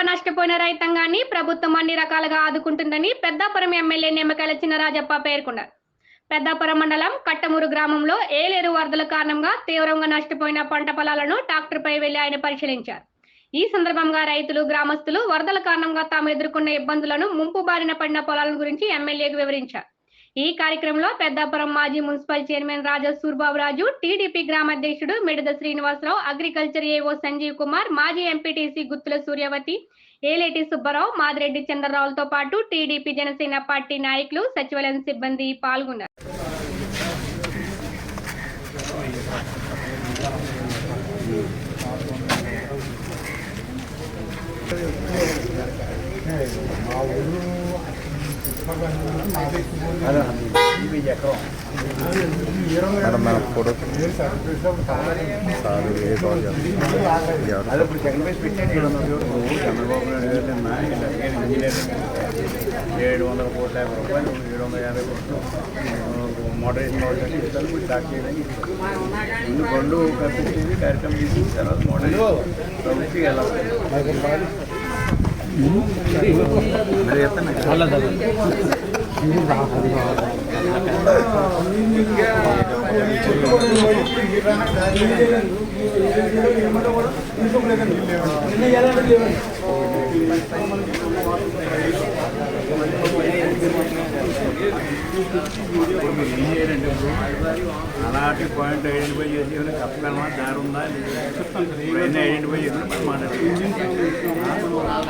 నష్టపోయిన రైతాంగాన్ని ప్రభుత్వం అన్ని రకాలుగా ఆదుకుంటుందని పెద్దాపురం ఎమ్మెల్యే నిమ్మకాయల చిన్నరాజప్ప పేర్కొన్నారు. పెద్దాపురం మండలం కట్టమూరు గ్రామంలో ఏలేరు వరదల కారణంగా తీవ్రంగా నష్టపోయిన పంట పొలాలను ట్రాక్టర్పై వెళ్ళి ఆయన పరిశీలించారు. ఈ సందర్భంగా రైతులు గ్రామస్తులు వరదల కారణంగా తాము ఎదుర్కొన్న ఇబ్బందులను ముంపు బారిన పడిన పొలాల గురించి ఎమ్మెల్యేకు వివరించారు. ఈ కార్యక్రమంలో పెద్దాపురం మాజీ municipal chairman Raja Surbaburaju TDP గ్రామాధ్యక్షుడు Midada Srinivasarao agriculture AO Sanjeev Kumar మాజీ ఎంపీటీసీ గుత్తుల సూర్యవతి ఏలేటి సుబ్బారావు మాదిరెడ్డి చంద్రరావులతో పాటు టీడీపీ జనసేన పార్టీ నాయకులు సచివాలయం సిబ్బంది పాల్గొన్నారు. Madam madam photo sir Chandrababu Naidu గారు నిన్న ఏడు వందల కోట్ల యాభై రూపాయలు ఏడు వందల యాభై కోట్లు మోడరేషన్ మోడరేషన్ ఇస్తాను మీరు స్టార్ట్ చేయడానికి ముందు రెండు కల్పించేది కార్యక్రమం చేసి తర్వాత మోడరేషన్ ప్రభుత్వం ఎలా అలాంటి పాయింట్ ఐడెంటిఫై చేసి ఏమైనా చెప్పగలమా? దారి ఉందా? లేదా? ఐడెంటిఫై చేసి మనం